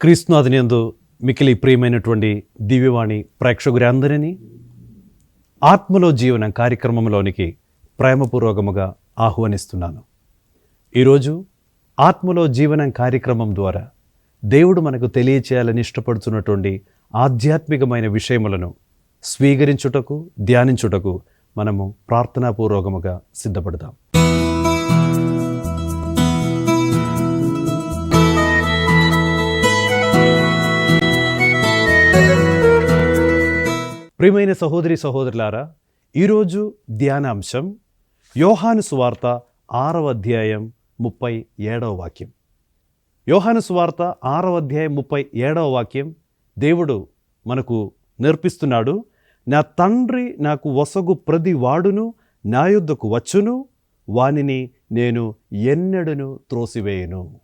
క్రీస్తునాథునియందు మికిలి ప్రియమైనటువంటి దివ్యవాణి ప్రేక్షకులందరినీ ఆత్మలో జీవనం కార్యక్రమంలోనికి ప్రేమపూర్వకముగా ఆహ్వానిస్తున్నాను. ఈరోజు ఆత్మలో జీవనం కార్యక్రమం ద్వారా దేవుడు మనకు తెలియచేయాలని ఇష్టపడుతున్నటువంటి ఆధ్యాత్మికమైన విషయములను స్వీకరించుటకు ధ్యానించుటకు మనము ప్రార్థనాపూర్వకముగా సిద్ధపడదాం. ప్రియమైన సహోదరి సహోదరులారా ఈరోజు ధ్యానాంశం యోహాను సువార్త ఆరవ అధ్యాయం ముప్పై ఏడవ వాక్యం. యోహాను సువార్త ఆరవ అధ్యాయం ముప్పై ఏడవ వాక్యం దేవుడు మనకు నేర్పిస్తున్నాడు నా తండ్రి నాకు వసగు ప్రతి వాడును నా యుద్ధకు వచ్చును వానిని నేను ఎన్నడను త్రోసివేయను.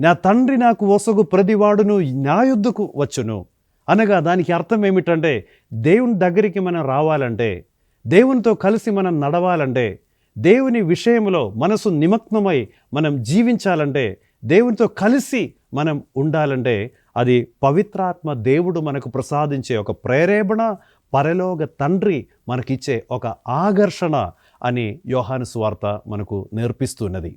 నా తండ్రి నాకు వసగు ప్రతివాడును నా యుద్ధకు వచ్చును. అనగా దానికి అర్థం ఏమిటంటే దేవుని దగ్గరికి మనం రావాలంటే దేవునితో కలిసి మనం నడవాలంటే దేవుని విషయంలో మనసు నిమగ్నమై మనం జీవించాలంటే దేవునితో కలిసి మనం ఉండాలంటే అది పవిత్రాత్మ దేవుడు మనకు ప్రసాదించే ఒక ప్రేరేపణ పరలోక తండ్రి మనకిచ్చే ఒక ఆకర్షణ అని యోహాను స్వార్త మనకు నేర్పిస్తున్నది.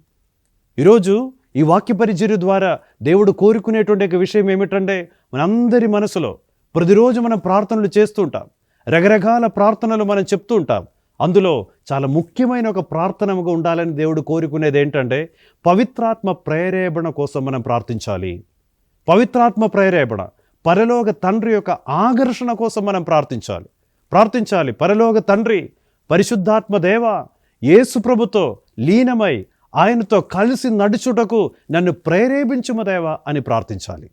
ఈరోజు ఈ వాక్య పరిచర్య ద్వారా దేవుడు కోరుకునేటువంటి ఒక విషయం ఏమిటంటే మనందరి మనసులో ప్రతిరోజు మనం ప్రార్థనలు చేస్తూ ఉంటాం. రకరకాల ప్రార్థనలు మనం చెప్తూ ఉంటాం. అందులో చాలా ముఖ్యమైన ఒక ప్రార్థనగా ఉండాలని దేవుడు కోరుకునేది ఏంటంటే పవిత్రాత్మ ప్రేరేపణ కోసం మనం ప్రార్థించాలి. పవిత్రాత్మ ప్రేరేపణ పరలోక తండ్రి యొక్క ఆకర్షణ కోసం మనం ప్రార్థించాలి. ప్రార్థించాలి పరలోక తండ్రి పరిశుద్ధాత్మ దేవ యేసు ప్రభుతో లీనమై ఆయనతో కలిసి నడుచుటకు నన్ను ప్రేరేపించుమదేవా అని ప్రార్థించాలి.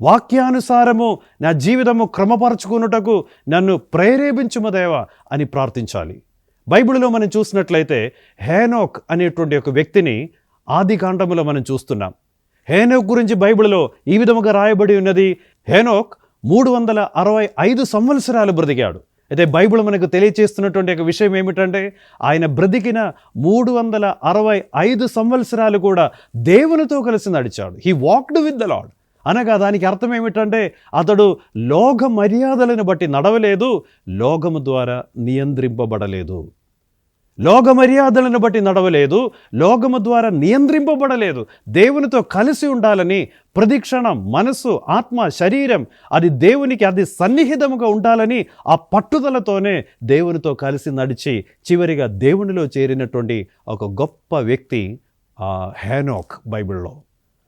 వాక్యానుసారము నా జీవితము క్రమపరచుకున్నటకు నన్ను ప్రేరేపించుము దేవా అని ప్రార్థించాలి. బైబిల్లో మనం చూసినట్లయితే హేనోక్ అనేటువంటి ఒక వ్యక్తిని ఆది కాండములో మనం చూస్తున్నాం. హేనోక్ గురించి బైబిల్లో ఈ విధముగా రాయబడి ఉన్నది హేనోక్ మూడు వందల అరవై ఐదు సంవత్సరాలు బ్రతికాడు. అయితే బైబిల్ మనకు తెలియచేస్తున్నటువంటి ఒక విషయం ఏమిటంటే ఆయన బ్రతికిన మూడు వందల అరవై ఐదు సంవత్సరాలు కూడా దేవునితో కలిసి నడిచాడు. He walked with the lord అనగా దానికి అర్థం ఏమిటంటే అతడు లోక మర్యాదలను బట్టి నడవలేదు లోకము ద్వారా నియంత్రింపబడలేదు. లోక మర్యాదలను బట్టి నడవలేదు లోకము ద్వారా నియంత్రింపబడలేదు. దేవునితో కలిసి ఉండాలని ప్రతిక్షణం మనస్సు ఆత్మ శరీరం అది దేవునికి అది సన్నిహితముగా ఉండాలని ఆ పట్టుదలతోనే దేవునితో కలిసి నడిచి చివరిగా దేవునిలో చేరినటువంటి ఒక గొప్ప వ్యక్తి ఆ హేనోక్ బైబిల్లో.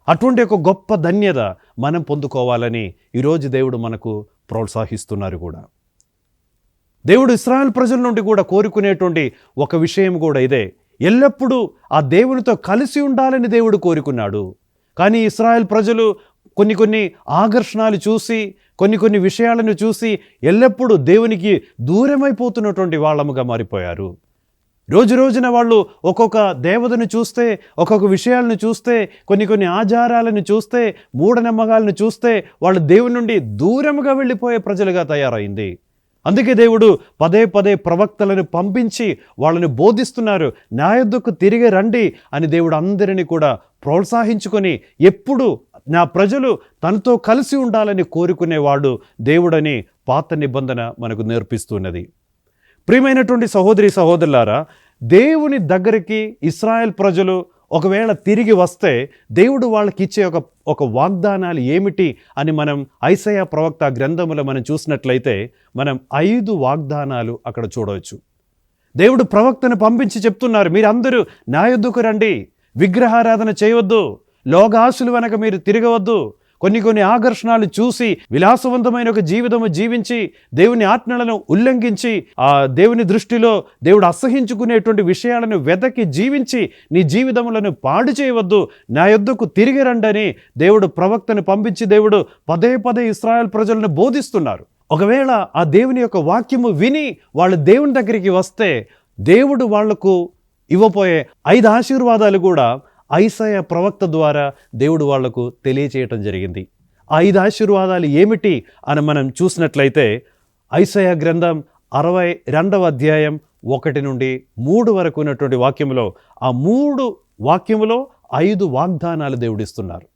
అటువంటి ఒక గొప్ప ధన్యత మనం పొందుకోవాలని ఈరోజు దేవుడు మనకు ప్రోత్సహిస్తున్నారు కూడా. దేవుడు ఇస్రాయల్ ప్రజల నుండి కూడా కోరుకునేటువంటి ఒక విషయం కూడా ఇదే. ఎల్లప్పుడూ ఆ దేవునితో కలిసి ఉండాలని దేవుడు కోరుకున్నాడు. కానీ ఇస్రాయల్ ప్రజలు కొన్ని కొన్ని ఆకర్షణలు చూసి కొన్ని కొన్ని విషయాలను చూసి ఎల్లప్పుడూ దేవునికి దూరమైపోతున్నటువంటి వాళ్ళముగా మారిపోయారు. రోజు రోజున వాళ్ళు ఒక్కొక్క దేవతను చూస్తే ఒక్కొక్క విషయాలను చూస్తే కొన్ని కొన్ని ఆచారాలను చూస్తే మూఢనమ్మకాలను చూస్తే వాళ్ళు దేవుని నుండి దూరముగా వెళ్ళిపోయే ప్రజలుగా తయారైంది. అందుకే దేవుడు పదే పదే ప్రవక్తలను పంపించి వాళ్ళని బోధిస్తున్నారు నా తిరిగి రండి అని దేవుడు అందరినీ కూడా ప్రోత్సహించుకొని ఎప్పుడు నా ప్రజలు తనతో కలిసి ఉండాలని కోరుకునేవాడు దేవుడని పాత నిబంధన మనకు నేర్పిస్తున్నది. ప్రియమైనటువంటి సహోదరి సహోదరులారా దేవుని దగ్గరికి ఇస్రాయెల్ ప్రజలు ఒకవేళ తిరిగి వస్తే దేవుడు వాళ్ళకి ఇచ్చే ఒక ఒక వాగ్దానాలు ఏమిటి అని మనం ఐసయ ప్రవక్త గ్రంథములో మనం చూసినట్లయితే మనం ఐదు వాగ్దానాలు అక్కడ చూడవచ్చు. దేవుడు ప్రవక్తను పంపించి చెప్తున్నారు మీరందరూ నా యుద్ధకు రండి విగ్రహారాధన చేయవద్దు లోగాసులు వెనక మీరు తిరగవద్దు కొన్ని కొన్ని ఆకర్షణలు చూసి విలాసవంతమైన ఒక జీవితము జీవించి దేవుని ఆజ్ఞలను ఉల్లంఘించి ఆ దేవుని దృష్టిలో దేవుడు అసహించుకునేటువంటి విషయాలను వెతకి జీవించి నీ జీవితములను పాడు చేయవద్దు నా యొద్దకు తిరిగి రండని దేవుడు ప్రవక్తను పంపించి దేవుడు పదే పదే ఇస్రాయల్ ప్రజలను బోధిస్తున్నారు. ఒకవేళ ఆ దేవుని యొక్క వాక్యము విని వాళ్ళు దేవుని దగ్గరికి వస్తే దేవుడు వాళ్ళకు ఇవ్వబోయే ఐదు ఆశీర్వాదాలు కూడా ఐసయ ప్రవక్త ద్వారా దేవుడు వాళ్ళకు తెలియచేయటం జరిగింది. ఐదు ఆశీర్వాదాలు ఏమిటి అని మనం చూసినట్లయితే ఐసయ గ్రంథం అరవై రెండవ అధ్యాయం ఒకటి నుండి మూడు వరకు ఉన్నటువంటి వాక్యంలో ఆ మూడు వాక్యములో ఐదు వాగ్దానాలు దేవుడిస్తున్నారు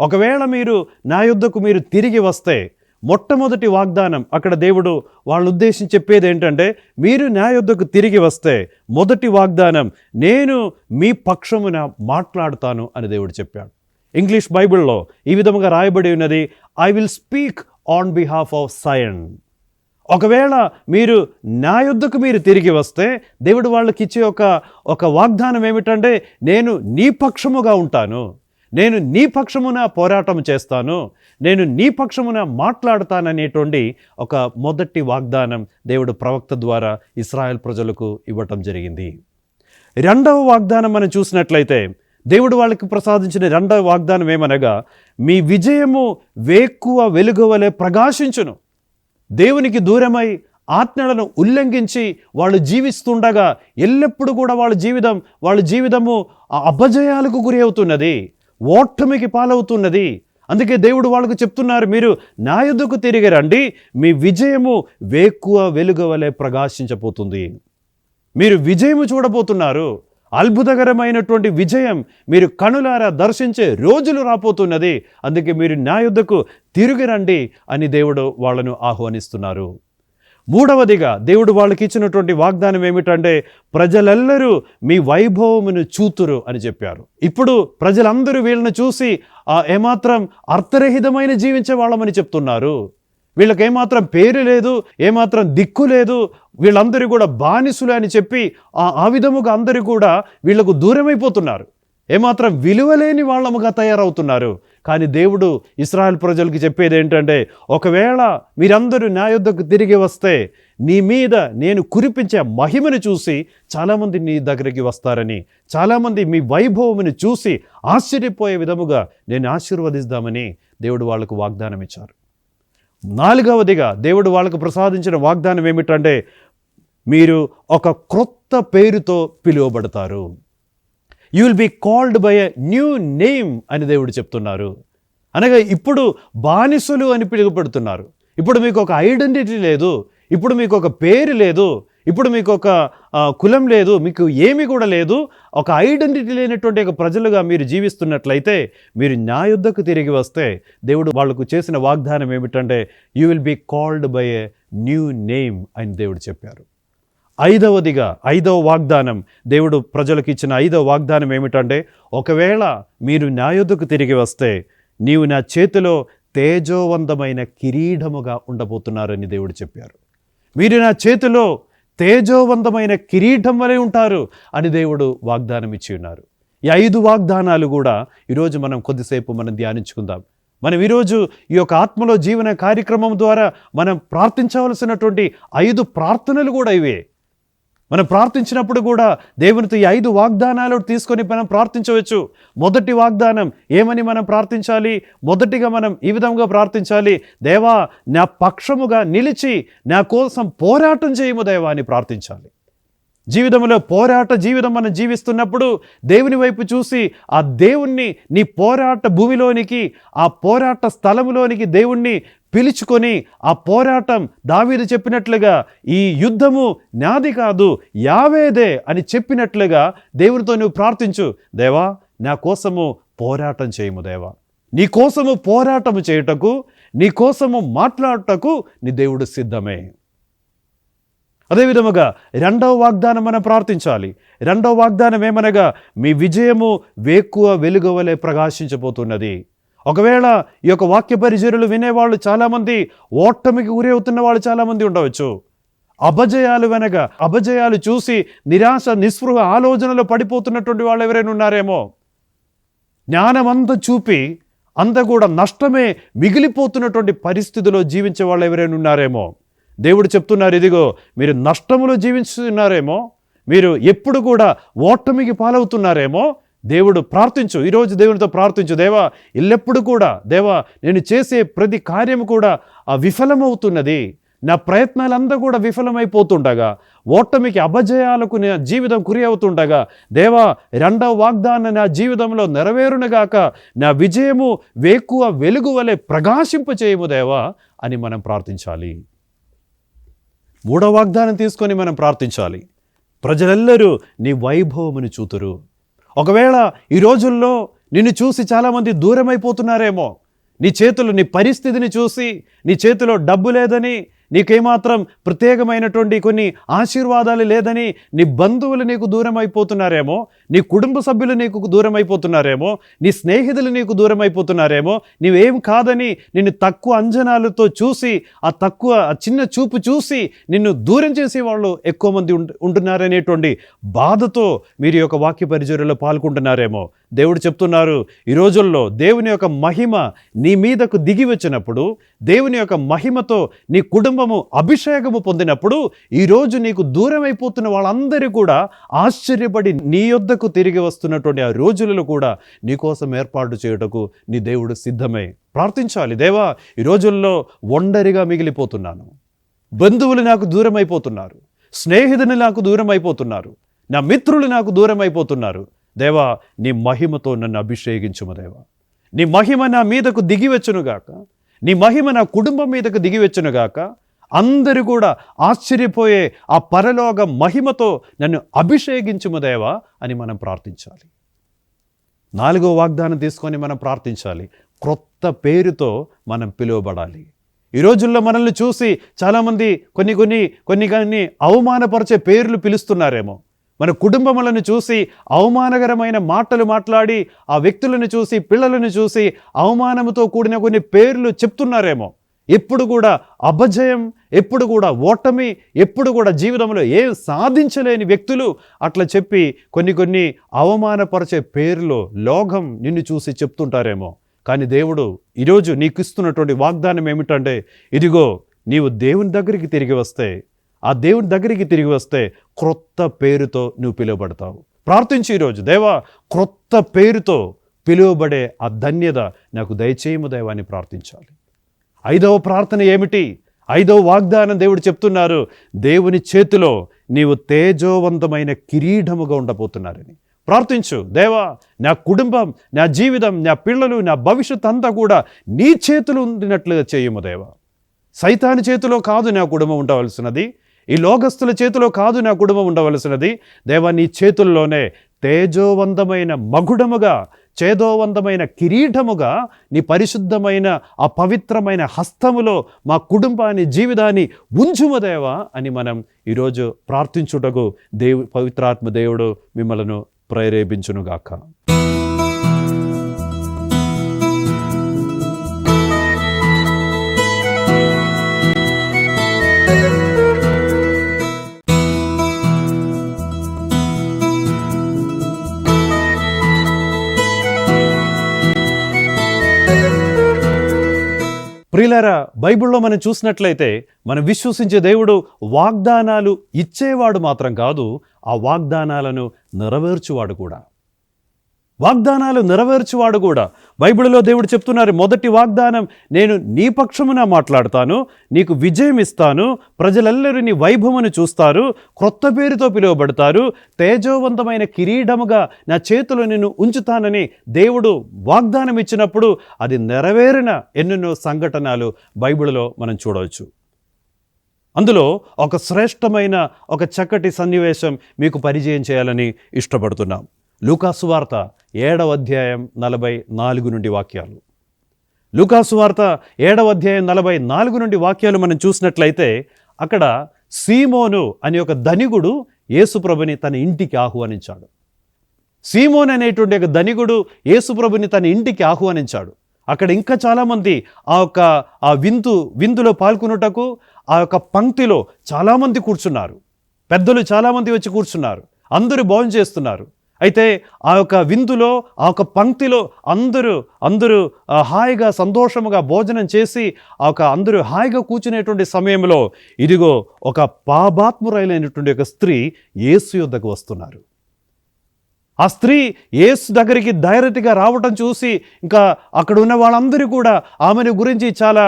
ఒకవేళ మీరు నా యుద్ధకు మీరు తిరిగి వస్తే మొట్టమొదటి వాగ్దానం అక్కడ దేవుడు వాళ్ళని ఉద్దేశించి చెప్పేది ఏంటంటే మీరు నా తిరిగి వస్తే మొదటి వాగ్దానం నేను మీ పక్షమున మాట్లాడుతాను అని దేవుడు చెప్పాడు. ఇంగ్లీష్ బైబిల్లో ఈ విధముగా రాయబడి ఉన్నది I will speak on behalf of Zion ఒకవేళ మీరు న్యాయుద్ధకు మీరు తిరిగి వస్తే దేవుడు వాళ్ళకి ఇచ్చే ఒక ఒక వాగ్దానం ఏమిటంటే నేను నీ పక్షముగా ఉంటాను నేను నీ పక్షమున పోరాటం చేస్తాను నేను నీ పక్షమున మాట్లాడతాననేటువంటి ఒక మొదటి వాగ్దానం దేవుడు ప్రవక్త ద్వారా ఇస్రాయల్ ప్రజలకు ఇవ్వటం జరిగింది. రెండవ వాగ్దానం మనం చూసినట్లయితే దేవుడు వాళ్ళకి ప్రసాదించిన రెండవ వాగ్దానం ఏమనగా మీ విజయము వేక్కువ వెలుగువలే ప్రకాశించును. దేవునికి దూరమై ఆజ్ఞలను ఉల్లంఘించి వాళ్ళు జీవిస్తుండగా ఎల్లప్పుడూ కూడా వాళ్ళ జీవితం వాళ్ళ జీవితము ఆ అపజయాలకు గురి అవుతున్నది ఓటమికి పాలవుతున్నది అందుకే దేవుడు వాళ్ళకు చెప్తున్నారు మీరు నా యుద్ధకు తిరిగి రండి మీ విజయము వేక్కువ వెలుగవలే ప్రకాశించబోతుంది. మీరు విజయము చూడబోతున్నారు అద్భుతకరమైనటువంటి విజయం మీరు కనులారా దర్శించే రోజులు రాబోతున్నది అందుకే మీరు నా యుద్ధకు తిరిగి రండి అని దేవుడు వాళ్ళను ఆహ్వానిస్తున్నారు. మూడవదిగా దేవుడు వాళ్ళకి ఇచ్చినటువంటి వాగ్దానం ఏమిటంటే ప్రజలెల్లరూ మీ వైభవమును చూతురు అని చెప్పారు. ఇప్పుడు ప్రజలందరూ వీళ్ళని చూసి ఏమాత్రం అర్థరహితమైన జీవించే వాళ్ళమని చెప్తున్నారు. వీళ్ళకి ఏమాత్రం పేరు లేదు ఏమాత్రం దిక్కు లేదు వీళ్ళందరూ కూడా బానిసులు అని చెప్పి ఆ విధముగా అందరూ కూడా వీళ్ళకు దూరమైపోతున్నారు. ఏమాత్రం విలువలేని వాళ్ళముగా తయారవుతున్నారు. కానీ దేవుడు ఇస్రాయల్ ప్రజలకు చెప్పేది ఏంటంటే ఒకవేళ మీరందరూ నా యుద్ధకు తిరిగి వస్తే నీ మీద నేను కురిపించే మహిమను చూసి చాలామంది నీ దగ్గరికి వస్తారని చాలామంది మీ వైభవమును చూసి ఆశ్చర్యపోయే విధముగా నేను ఆశీర్వదిస్తామని దేవుడు వాళ్ళకు వాగ్దానం ఇచ్చారు. నాలుగవదిగా దేవుడు వాళ్ళకు ప్రసాదించిన వాగ్దానం ఏమిటంటే మీరు ఒక క్రొత్త పేరుతో పిలువబడతారు. You will be called by a new name అని దేవుడు చెప్తున్నారు. అనగా ఇప్పుడు బానిసలు అని పిలువబడుతున్నారు. ఇప్పుడు మీకు ఒక ఐడెంటిటీ లేదు. ఇప్పుడు మీకు ఒక పేరు లేదు ఇప్పుడు మీకు ఒక కులం లేదు మీకు ఏమి కూడా లేదు ఒక ఐడెంటిటీ లేనటువంటి ఒక ప్రజలుగా మీరు జీవిస్తున్నట్లయితే మీరు న్యాయుద్ధకు తిరిగి వస్తే దేవుడు వాళ్ళకు చేసిన వాగ్దానం ఏమిటంటే you will be called by a new name అని దేవుడు చెప్పారు. ఐదవదిగా ఐదవ వాగ్దానం దేవుడు ప్రజలకు ఇచ్చిన ఐదవ వాగ్దానం ఏమిటంటే ఒకవేళ మీరు న్యాయుద్ధకు తిరిగి వస్తే నీవు నా చేతిలో తేజోవంతమైన కిరీటముగా ఉండబోతున్నారని దేవుడు చెప్పారు. మీరు నా చేతిలో తేజోవంతమైన కిరీటం వలె ఉంటారు అని దేవుడు వాగ్దానం ఇచ్చి ఉన్నారు. ఈ ఐదు వాగ్దానాలు కూడా ఈరోజు మనం కొద్దిసేపు మనం ధ్యానించుకుందాం. మనం ఈరోజు ఈ యొక్క ఆత్మలో జీవన కార్యక్రమం ద్వారా మనం ప్రార్థించవలసినటువంటి ఐదు ప్రార్థనలు కూడా ఇవే. మనం ప్రార్థించినప్పుడు కూడా దేవునితో ఈ ఐదు వాగ్దానాలు తీసుకొని మనం ప్రార్థించవచ్చు. మొదటి వాగ్దానం ఏమని మనం ప్రార్థించాలి? మొదటిగా మనం ఈ విధంగా ప్రార్థించాలి దేవా నా పక్షముగా నిలిచి నా కోసం పోరాటం చేయము దేవా అని ప్రార్థించాలి. జీవితంలో పోరాట జీవితం మనం జీవిస్తున్నప్పుడు దేవుని వైపు చూసి ఆ దేవుణ్ణి నీ పోరాట భూమిలోనికి ఆ పోరాట స్థలములోనికి దేవుణ్ణి పిలుచుకొని ఆ పోరాటం దావీదు చెప్పినట్లుగా ఈ యుద్ధము నాది కాదు యావేదే అని చెప్పినట్లుగా దేవునితో నువ్వు ప్రార్థించు. దేవా నా కోసము పోరాటం చేయము దేవా. నీ కోసము పోరాటము చేయుటకు నీ కోసము మాట్లాడుటకు నీ దేవుడు సిద్ధమే. అదేవిధముగా రెండవ వాగ్దానం మనం ప్రార్థించాలి. రెండవ వాగ్దానం ఏమనగా మీ విజయము వేక్కువ వెలుగవలే ప్రకాశించబోతున్నది. ఒకవేళ ఈ యొక్క వాక్య పరిచర్యలు వినేవాళ్ళు చాలామంది ఓటమికి గురి అవుతున్న వాళ్ళు చాలామంది ఉండవచ్చు. అభజయాలు వెనక అభజయాలు చూసి నిరాశ నిస్పృహ ఆలోచనలో పడిపోతున్నటువంటి వాళ్ళు ఎవరైనా ఉన్నారేమో? జ్ఞానమంతా చూపి అంతా కూడా నష్టమే మిగిలిపోతున్నటువంటి పరిస్థితిలో జీవించే వాళ్ళు ఎవరైనా ఉన్నారేమో? దేవుడు చెప్తున్నారు ఇదిగో మీరు నష్టములో జీవిస్తున్నారేమో మీరు ఎప్పుడు కూడా ఓటమికి పాలవుతున్నారేమో దేవుడు ప్రార్థించు ఈరోజు దేవునితో ప్రార్థించు దేవా ఎల్లప్పుడూ కూడా దేవా నేను చేసే ప్రతి కార్యము కూడా ఆ విఫలమవుతున్నది. నా ప్రయత్నాలంతా కూడా విఫలమైపోతుండగా ఓటమికి అభజయాలకు నా జీవితం గురి అవుతుండగా దేవా రెండవ వాగ్దానం నా జీవితంలో నెరవేరునుగాక నా విజయము వేకువ వెలుగు వలె ప్రకాశింపచేయము దేవా అని మనం ప్రార్థించాలి. మూడో వాగ్దానం తీసుకొని మనం ప్రార్థించాలి. ప్రజలెల్లరూ నీ వైభవమును చూతురు. ఒకవేళ ఈ రోజుల్లో నిన్ను చూసి చాలామంది దూరమైపోతున్నారేమో నీ చేతులు నీ పరిస్థితిని చూసి నీ చేతిలో డబ్బు లేదని నీకేమాత్రం ప్రత్యేకమైనటువంటి కొన్ని ఆశీర్వాదాలు లేదని నీ బంధువులు నీకు దూరం అయిపోతున్నారేమో నీ కుటుంబ సభ్యులు నీకు దూరం అయిపోతున్నారేమో నీ స్నేహితులు నీకు దూరం అయిపోతున్నారేమో నీవేం కాదని నిన్ను తక్కువ అంజనాలతో చూసి ఆ తక్కువ ఆ చిన్న చూపు చూసి నిన్ను దూరం చేసే వాళ్ళు ఎక్కువ మంది ఉంటున్నారనేటువంటి బాధతో మీరు యొక్క వాక్య పరిచర్యలో పాల్గొంటున్నారేమో. దేవుడు చెప్తున్నారు ఈ రోజుల్లో దేవుని యొక్క మహిమ నీ మీదకు దిగి వచ్చినప్పుడు దేవుని యొక్క మహిమతో నీ కుటుంబము అభిషేకము పొందినప్పుడు ఈరోజు నీకు దూరం అయిపోతున్న వాళ్ళందరూ కూడా ఆశ్చర్యపడి నీ యొద్దకు తిరిగి వస్తున్నటువంటి ఆ రోజులలో కూడా నీకోసం ఏర్పాటు చేయుటకు నీ దేవుడు సిద్ధమై ప్రార్థించాలి. దేవా ఈ రోజుల్లో ఒండరిగా మిగిలిపోతున్నాను. బంధువులు నాకు దూరం అయిపోతున్నారు స్నేహితులు నాకు దూరం అయిపోతున్నారు నా మిత్రులు నాకు దూరం అయిపోతున్నారు దేవా నీ మహిమతో నన్ను అభిషేకించుము దేవా. నీ మహిమ నా మీదకు దిగివచ్చునుగాక నీ మహిమ నా కుటుంబం మీదకు దిగివచ్చునుగాక అందరూ కూడా ఆశ్చర్యపోయే ఆ పరలోక మహిమతో నన్ను అభిషేకించుము దేవా అని మనం ప్రార్థించాలి. నాలుగో వాగ్దానం తీసుకొని మనం ప్రార్థించాలి. క్రొత్త పేరుతో మనం పిలువబడాలి. ఈ రోజుల్లో మనల్ని చూసి చాలామంది కొన్ని కొన్ని కొన్ని కొన్ని అవమానపరిచే పేర్లు పిలుస్తున్నారేమో. మన కుటుంబములను చూసి అవమానకరమైన మాటలు మాట్లాడి ఆ వ్యక్తులను చూసి పిల్లలను చూసి అవమానముతో కూడిన కొన్ని పేర్లు చెప్తున్నారేమో. ఎప్పుడు కూడా అపజయం ఎప్పుడు కూడా ఓటమి ఎప్పుడు కూడా జీవితంలో ఏం సాధించలేని వ్యక్తులు అట్లా చెప్పి కొన్ని కొన్ని అవమానపరిచే పేర్లు లోకం నిన్ను చూసి చెప్తుంటారేమో. కానీ దేవుడు ఈరోజు నీకు ఇస్తున్నటువంటి వాగ్దానం ఏమిటంటే ఇదిగో నీవు దేవుని దగ్గరికి తిరిగి వస్తే ఆ దేవుని దగ్గరికి తిరిగి వస్తే క్రొత్త పేరుతో నువ్వు పిలువబడతావు. ప్రార్థించి ఈరోజు దేవా క్రొత్త పేరుతో పిలువబడే ఆ ధన్యత నాకు దయచేయము దేవాన్ని ప్రార్థించాలి. ఐదవ ప్రార్థన ఏమిటి? ఐదవ వాగ్దానం దేవుడు చెప్తున్నారు దేవుని చేతిలో నీవు తేజోవంతమైన కిరీటముగా ఉండబోతున్నారని. ప్రార్థించు దేవా నా కుటుంబం నా జీవితం నా పిల్లలు నా భవిష్యత్ అంతా కూడా నీ చేతులు ఉండినట్లుగా చేయము దేవా. సైతాని చేతిలో కాదు నా కుటుంబం ఉండవలసినది. ఈ లోకస్తుల చేతిలో కాదు నా కుటుంబం ఉండవలసినది. దేవా నీ చేతుల్లోనే తేజోవంతమైన మగుడముగా చేదోవంతమైన కిరీటముగా నీ పరిశుద్ధమైన ఆ పవిత్రమైన హస్తములో మా కుటుంబాన్ని జీవితాన్ని ఉంచుమదేవా అని మనం ఈరోజు ప్రార్థించుటకు దేవు పవిత్రాత్మ దేవుడు మిమ్మలను ప్రేరేపించునుగాక. ప్రియులారా బైబిల్లో మనం చూసినట్లయితే మనం విశ్వసించే దేవుడు వాగ్దానాలు ఇచ్చేవాడు మాత్రం కాదు ఆ వాగ్దానాలను నెరవేర్చువాడు కూడా. వాగ్దానాలు నెరవేర్చువాడు కూడా. బైబిల్లో దేవుడు చెప్తున్నారు మొదటి వాగ్దానం నేను నీ పక్షమున మాట్లాడతాను నీకు విజయం ఇస్తాను ప్రజలెల్లరూ నీ వైభవమును చూస్తారు క్రొత్త పేరుతో పిలువబడతారు తేజోవంతమైన కిరీటముగా నా చేతిలో నిన్ను ఉంచుతానని దేవుడు వాగ్దానం ఇచ్చినప్పుడు అది నెరవేరిన ఎన్నెన్నో సంఘటనలు బైబిల్లో మనం చూడవచ్చు. అందులో ఒక శ్రేష్టమైన ఒక చక్కటి సన్నివేశం మీకు పరిచయం చేయాలని ఇష్టపడుతున్నాం. లూకాసువార్త ఏడవ అధ్యాయం నలభై నాలుగు నుండి వాక్యాలు. లూకాసువార్త ఏడవ అధ్యాయం నలభై నాలుగు నుండి వాక్యాలు మనం చూసినట్లయితే అక్కడ సీమోను అనే ఒక ధనిగుడు యేసుప్రభుని తన ఇంటికి ఆహ్వానించాడు. సీమోన్ అనేటువంటి ఒక ధనిగుడు యేసుప్రభుని తన ఇంటికి ఆహ్వానించాడు. అక్కడ ఇంకా చాలామంది ఆ యొక్క ఆ విందు విందులో పాల్గొనుటకు ఆ యొక్క పంక్తిలో చాలామంది కూర్చున్నారు. పెద్దలు చాలామంది వచ్చి కూర్చున్నారు. అందరూ భోజనం చేస్తున్నారు. అయితే ఆ యొక్క విందులో ఆ యొక్క పంక్తిలో అందరూ అందరూ హాయిగా సంతోషముగా భోజనం చేసి ఆ యొక్క అందరూ హాయిగా కూర్చునేటువంటి సమయంలో ఇదిగో ఒక పాపాత్మురైనటువంటి ఒక స్త్రీ యేసు యొద్దకు వస్తున్నారు. ఆ స్త్రీ యేసు దగ్గరికి డైరెక్ట్గా రావటం చూసి ఇంకా అక్కడ ఉన్న వాళ్ళందరూ కూడా ఆమెను గురించి చాలా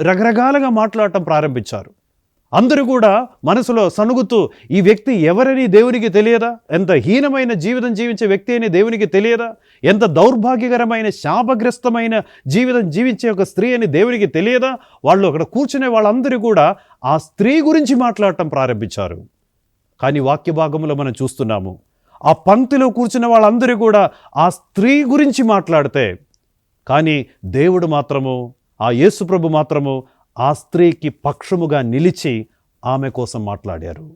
రకరకాలుగా మాట్లాడటం ప్రారంభించారు. అందరూ కూడా మనసులో సనుగుతూ ఈ వ్యక్తి ఎవరని దేవునికి తెలియదా? ఎంత హీనమైన జీవితం జీవించే వ్యక్తి అని దేవునికి తెలియదా? ఎంత దౌర్భాగ్యకరమైన శాపగ్రస్తమైన జీవితం జీవించే ఒక స్త్రీ అని దేవునికి తెలియదా? వాళ్ళు అక్కడ కూర్చునే వాళ్ళందరూ కూడా ఆ స్త్రీ గురించి మాట్లాడటం ప్రారంభించారు. కానీ వాక్య భాగంలో మనం చూస్తున్నాము ఆ పంక్తిలో కూర్చున్న వాళ్ళందరూ కూడా ఆ స్త్రీ గురించి మాట్లాడితే కానీ దేవుడు మాత్రము ఆ యేసుప్రభు మాత్రము ఆ స్త్రీకి పక్షముగా నిలిచి ఆమె కోసం మాట్లాడారు.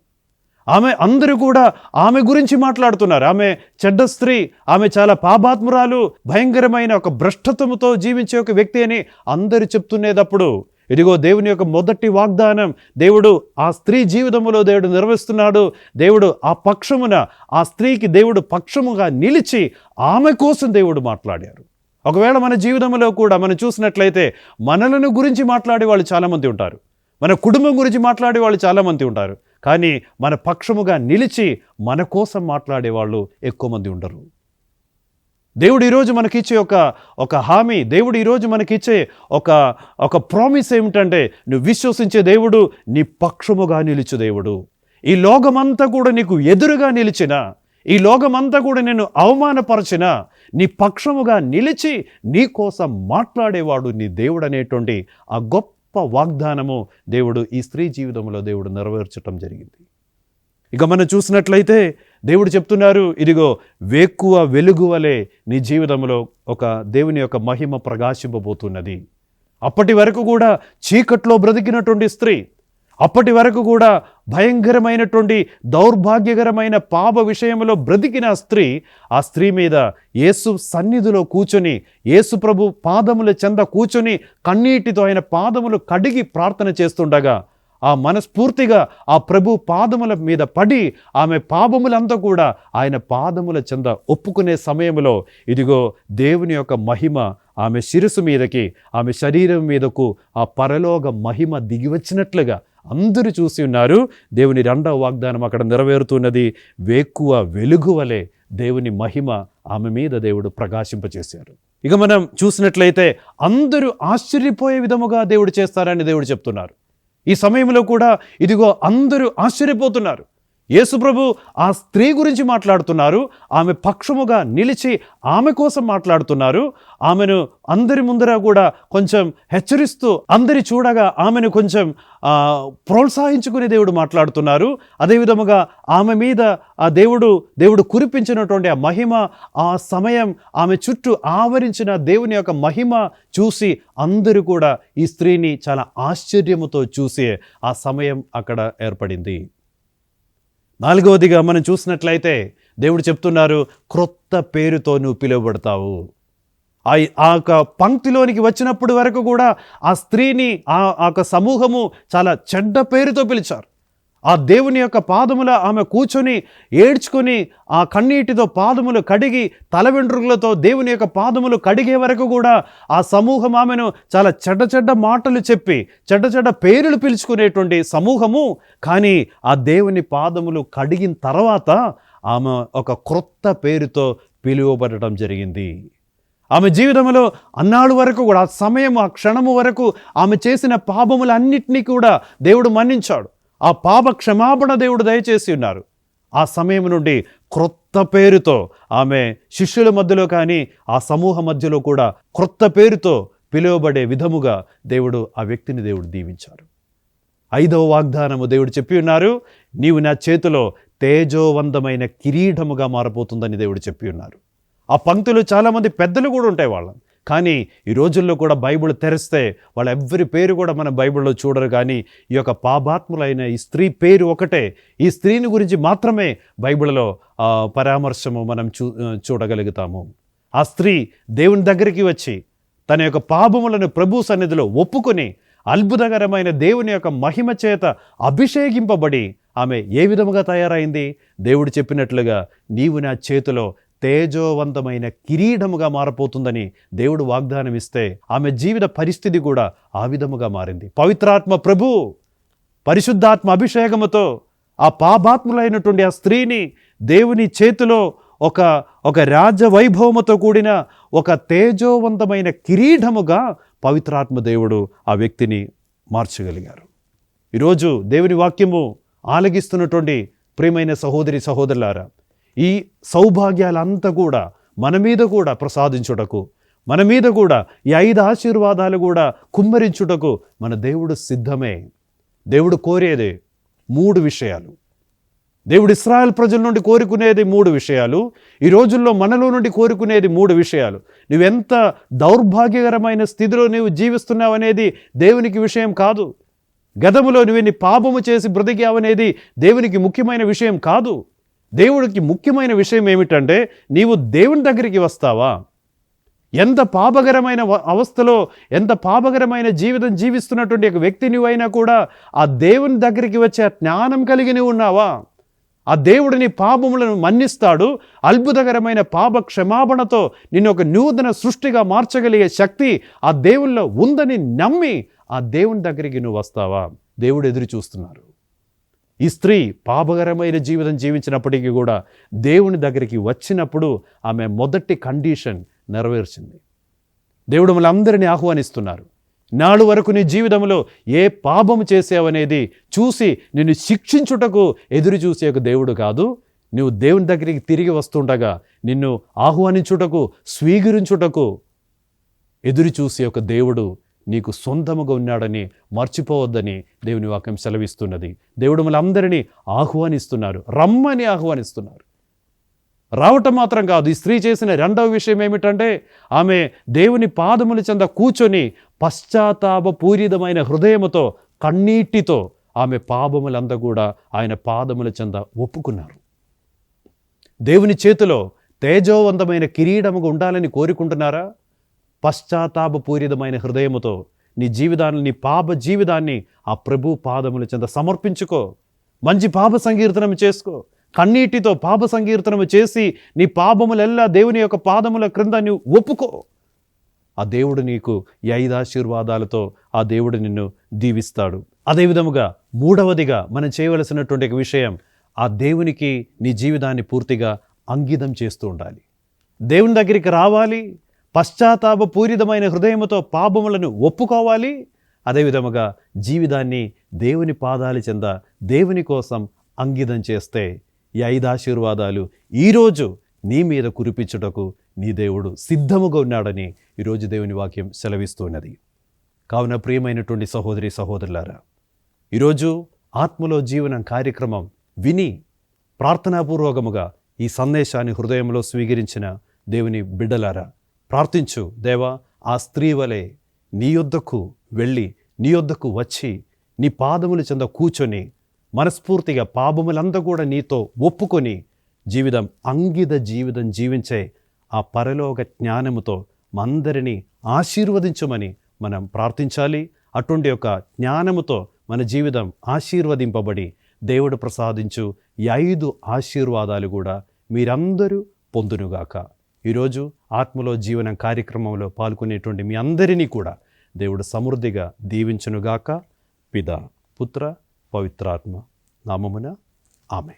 ఆమె అందరూ కూడా ఆమె గురించి మాట్లాడుతున్నారు. ఆమె చెడ్డ స్త్రీ ఆమె చాలా పాపాత్మురాలు భయంకరమైన ఒక భ్రష్టత్వముతో జీవించే ఒక వ్యక్తి అని అందరు చెప్తునేటప్పుడు ఇదిగో దేవుని యొక్క మొదటి వాగ్దానం దేవుడు ఆ స్త్రీ జీవితంలో దేవుడు నిర్వహిస్తున్నాడు దేవుడు ఆ పక్షమున ఆ స్త్రీకి దేవుడు పక్షముగా నిలిచి ఆమె కోసం దేవుడు మాట్లాడారు. ఒకవేళ మన జీవితంలో కూడా మనం చూసినట్లయితే మనలను గురించి మాట్లాడే వాళ్ళు చాలామంది ఉంటారు. మన కుటుంబం గురించి మాట్లాడే వాళ్ళు చాలామంది ఉంటారు. కానీ మన పక్షముగా నిలిచి మన కోసం మాట్లాడే వాళ్ళు ఎక్కువ మంది ఉండరు. దేవుడు ఈరోజు మనకిచ్చే ఒక ఒక హామీ దేవుడు ఈరోజు మనకిచ్చే ఒక ఒక ప్రామిస్ ఏమిటంటే నువ్వు విశ్వసించే దేవుడు నీ పక్షముగా నిలిచు దేవుడు. ఈ లోకమంతా కూడా నీకు ఎదురుగా నిలిచిన ఈ లోకమంతా కూడా నేను అవమానపరచిన నీ పక్షముగా నిలిచి నీ కోసం మాట్లాడేవాడు నీ దేవుడు అనేటువంటి ఆ గొప్ప వాగ్దానము దేవుడు ఈ స్త్రీ జీవితంలో దేవుడు నెరవేర్చటం జరిగింది. ఇక మనం చూసినట్లయితే దేవుడు చెప్తున్నారు ఇదిగో వేక్కువ వెలుగు వలె నీ జీవితంలో ఒక దేవుని యొక్క మహిమ ప్రకాశింపబోతున్నది. అప్పటి వరకు కూడా చీకట్లో బ్రతికినటువంటి స్త్రీ అప్పటి వరకు కూడా భయంకరమైనటువంటి దౌర్భాగ్యకరమైన పాప విషయంలో బ్రతికిన స్త్రీ ఆ స్త్రీ మీద యేసు సన్నిధిలో కూర్చొని యేసు ప్రభు పాదముల చెంద కూర్చొని కన్నీటితో ఆయన పాదములు కడిగి ప్రార్థన చేస్తుండగా ఆ మనస్ఫూర్తిగా ఆ ప్రభు పాదముల మీద పడి ఆమె పాపములంతా కూడా ఆయన పాదముల చెంద ఒప్పుకునే సమయంలో ఇదిగో దేవుని యొక్క మహిమ ఆమె శిరసు మీదకి ఆమె శరీరం మీదకు ఆ పరలోక మహిమ దిగివచ్చినట్లుగా అందరూ చూసి ఉన్నారు. దేవుని రెండవ వాగ్దానం అక్కడ నెరవేరుతున్నది వేక్కువ వెలుగువలే దేవుని మహిమ ఆమె మీద దేవుడు ప్రకాశింపచేశారు. ఇక మనం చూసినట్లయితే అందరూ ఆశ్చర్యపోయే విధముగా దేవుడు చేస్తారని దేవుడు చెప్తున్నారు. ఈ సమయంలో కూడా ఇదిగో అందరూ ఆశ్చర్యపోతున్నారు. యేసుప్రభు ఆ స్త్రీ గురించి మాట్లాడుతున్నారు. ఆమె పక్షముగా నిలిచి ఆమె కోసం మాట్లాడుతున్నారు. ఆమెను అందరి ముందర కూడా కొంచెం హెచ్చరిస్తూ అందరి చూడగా ఆమెను కొంచెం ప్రోత్సహించుకునే ప్రోత్సహించుకుని దేవుడు మాట్లాడుతున్నారు. అదేవిధముగా ఆమె మీద ఆ దేవుడు దేవుడు కురిపించినటువంటి ఆ మహిమ ఆ సమయం ఆమె చుట్టూ ఆవరించిన దేవుని యొక్క మహిమ చూసి అందరూ కూడా ఈ స్త్రీని చాలా ఆశ్చర్యముతో చూసే ఆ సమయం అక్కడ ఏర్పడింది. నాలుగవదిగా మనం చూసినట్లయితే దేవుడు చెప్తున్నారు క్రొత్త పేరుతో నువ్వు పిలువబడతావు. ఆ ఆ యొక్క పంక్తిలోనికి వచ్చినప్పుడు వరకు కూడా ఆ స్త్రీని ఆ యొక్క సమూహము చాలా చెడ్డ పేరుతో పిలిచారు. ఆ దేవుని యొక్క పాదముల ఆమె కూర్చొని ఏడ్చుకొని ఆ కన్నీటితో పాదములు కడిగి తల వెంట్రుకలతో దేవుని యొక్క పాదములు కడిగే వరకు కూడా ఆ సమూహం ఆమెను చాలా చెడ్డ చెడ్డ మాటలు చెప్పి చెడ్డ చెడ్డ పేర్లు పిలుచుకునేటువంటి సమూహము. కానీ ఆ దేవుని పాదములు కడిగిన తర్వాత ఆమె ఒక క్రొత్త పేరుతో పిలువబడటం జరిగింది. ఆమె జీవితంలో అన్నాడు వరకు కూడా ఆ సమయం ఆ క్షణము వరకు ఆమె చేసిన పాపములన్నింటినీ కూడా దేవుడు మన్నించాడు. ఆ పాప క్షమాపణ దేవుడు దయచేసి ఉన్నారు. ఆ సమయం నుండి క్రొత్త పేరుతో ఆమె శిష్యుల మధ్యలో కానీ ఆ సమూహ మధ్యలో కూడా క్రొత్త పేరుతో పిలువబడే విధముగా దేవుడు ఆ వ్యక్తిని దేవుడు దీవించారు. ఐదవ వాగ్దానము దేవుడు చెప్పి ఉన్నారు నీవు నా చేతిలో తేజోవంతమైన కిరీటముగా మారబోతుందని దేవుడు చెప్పి ఉన్నారు. ఆ పంక్తులు చాలామంది పెద్దలు కూడా ఉంటాయి వాళ్ళం. కానీ ఈ రోజుల్లో కూడా బైబిల్ తెరిస్తే వాళ్ళ ఎవ్వరి పేరు కూడా మన బైబిల్లో చూడరు. కానీ ఈ యొక్క పాపాత్ములైన ఈ స్త్రీ పేరు ఒకటే. ఈ స్త్రీని గురించి మాత్రమే బైబిల్లో పరామర్శము మనం చూ చూడగలుగుతాము. ఆ స్త్రీ దేవుని దగ్గరికి వచ్చి తన యొక్క పాపములను ప్రభు సన్నిధిలో ఒప్పుకొని అద్భుతకరమైన దేవుని యొక్క మహిమ చేత అభిషేకింపబడి ఆమె ఏ విధముగా తయారైంది? దేవుడు చెప్పినట్లుగా నీవు నా చేతిలో తేజోవంతమైన కిరీటముగా మారపోతుందని దేవుడు వాగ్దానం ఇస్తే ఆమె జీవిత పరిస్థితి కూడా ఆ విధముగా మారింది. పవిత్రాత్మ ప్రభు పరిశుద్ధాత్మ అభిషేకముతో ఆ పాపాత్ములైనటువంటి ఆ స్త్రీని దేవుని చేతిలో ఒక ఒక రాజవైభవముతో కూడిన ఒక తేజోవంతమైన కిరీటముగా పవిత్రాత్మ దేవుడు ఆ వ్యక్తిని మార్చగలిగారు. ఈరోజు దేవుని వాక్యము ఆలగిస్తున్నటువంటి ప్రియమైన సహోదరి సహోదరులారా ఈ సౌభాగ్యాలంతా కూడా మన మీద కూడా ప్రసాదించుటకు మన మీద కూడా ఈ ఐదు ఆశీర్వాదాలు కూడా కుమ్మరించుటకు మన దేవుడు సిద్ధమే. దేవుడు కోరేదే మూడు విషయాలు. దేవుడు ఇస్రాయల్ ప్రజల నుండి కోరుకునేది మూడు విషయాలు. ఈ రోజుల్లో మనలో నుండి కోరుకునేది మూడు విషయాలు. నువ్వెంత దౌర్భాగ్యకరమైన స్థితిలో నీవు జీవిస్తున్నావు అనేది దేవునికి విషయం కాదు. గతములో నువ్వెన్ని పాపము చేసి బ్రతికావనేది దేవునికి ముఖ్యమైన విషయం కాదు. దేవుడికి ముఖ్యమైన విషయం ఏమిటంటే నీవు దేవుని దగ్గరికి వస్తావా? ఎంత పాపకరమైన అవస్థలో ఎంత పాపకరమైన జీవితం జీవిస్తున్నటువంటి ఒక వ్యక్తి నువ్వైనా కూడా ఆ దేవుని దగ్గరికి వచ్చే జ్ఞానం కలిగి నువ్వు ఉన్నావా? ఆ దేవుడు నీ పాపములను మన్నిస్తాడు అద్భుతకరమైన పాప క్షమాపణతో నిన్ను ఒక నూతన సృష్టిగా మార్చగలిగే శక్తి ఆ దేవుల్లో ఉందని నమ్మి ఆ దేవుని దగ్గరికి నువ్వు వస్తావా? దేవుడు ఎదురు చూస్తున్నారు. ఈ స్త్రీ పాపకరమైన జీవితం జీవించినప్పటికీ కూడా దేవుని దగ్గరికి వచ్చినప్పుడు ఆమె మొదటి కండిషన్ నెరవేర్చింది. దేవుడు మనందరినీ ఆహ్వానిస్తున్నారు. నాడు వరకు నీ జీవితంలో ఏ పాపం చేసావనేది చూసి నిన్ను శిక్షించుటకు ఎదురు చూసే ఒక దేవుడు కాదు. నువ్వు దేవుని దగ్గరికి తిరిగి వస్తుండగా నిన్ను ఆహ్వానించుటకు స్వీకరించుటకు ఎదురు చూసే ఒక దేవుడు నీకు సొంతముగా ఉన్నాడని మర్చిపోవద్దని దేవుని వాక్యం సెలవిస్తున్నది. దేవుడు మనందరినీ ఆహ్వానిస్తున్నారు. రమ్మని ఆహ్వానిస్తున్నారు. రావటం మాత్రం కాదు. ఈ స్త్రీ చేసిన రెండవ విషయం ఏమిటంటే ఆమె దేవుని పాదముల చెంద కూర్చొని పశ్చాత్తాపపూరితమైన హృదయముతో కన్నీటితో ఆమె పాపములంతా కూడా ఆయన పాదముల చెంద ఒప్పుకున్నారు. దేవుని చేతిలో తేజోవంతమైన కిరీటముగా ఉండాలని కోరుకుంటున్నారా? పశ్చాత్తాపపూరితమైన హృదయముతో నీ జీవితాన్ని నీ పాప జీవితాన్ని ఆ ప్రభు పాదముల చెంత సమర్పించుకో. మంచి పాప సంకీర్తనం చేసుకో. కన్నీటితో పాప సంకీర్తనము చేసి నీ పాపములెల్లా దేవుని యొక్క పాదముల క్రింద నువ్వు ఒప్పుకో. ఆ దేవుడు నీకు ఈ ఐదు ఆశీర్వాదాలతో ఆ దేవుడు నిన్ను దీవిస్తాడు. అదేవిధముగా మూడవదిగా మనం చేయవలసినటువంటి ఒక విషయం ఆ దేవునికి నీ జీవితాన్ని పూర్తిగా అంకితం చేస్తూ ఉండాలి. దేవుని దగ్గరికి రావాలి పశ్చాత్తాప పూరితమైన హృదయముతో పాపములను ఒప్పుకోవాలి. అదేవిధముగా జీవితాన్ని దేవుని పాదాల చెంద దేవుని కోసం అంకితం చేస్తే ఈ ఐదు ఆశీర్వాదాలు ఈరోజు నీ మీద కురిపించుటకు నీ దేవుడు సిద్ధముగా ఉన్నాడని ఈరోజు దేవుని వాక్యం సెలవిస్తున్నది. కావున ప్రియమైనటువంటి సహోదరి సహోదరులారా ఈరోజు ఆత్మలో జీవనం కార్యక్రమం విని ప్రార్థనాపూర్వకముగా ఈ సందేశాన్ని హృదయంలో స్వీకరించిన దేవుని బిడ్డలారా ప్రార్థించు దేవా ఆ స్త్రీ వలె నీ యొద్దకు వెళ్ళి నీ యొద్దకు వచ్చి నీ పాదముల చెంద కూర్చొని మనస్ఫూర్తిగా పాపములంతా కూడా నీతో ఒప్పుకొని జీవితం అంగిత జీవితం జీవించే ఆ పరలోక జ్ఞానముతో మందరినీ ఆశీర్వదించమని మనం ప్రార్థించాలి. అటువంటి యొక్క జ్ఞానముతో మన జీవితం ఆశీర్వదింపబడి దేవుడు ప్రసాదించు ఐదు ఆశీర్వాదాలు కూడా మీరందరూ పొందునుగాక. ఈరోజు ఆత్మలో జీవనం కార్యక్రమంలో పాల్గొనేటువంటి మీ అందరినీ కూడా దేవుడు సమృద్ధిగా దీవించునుగాక. పిత పుత్ర పవిత్రాత్మ. నామమున ఆమె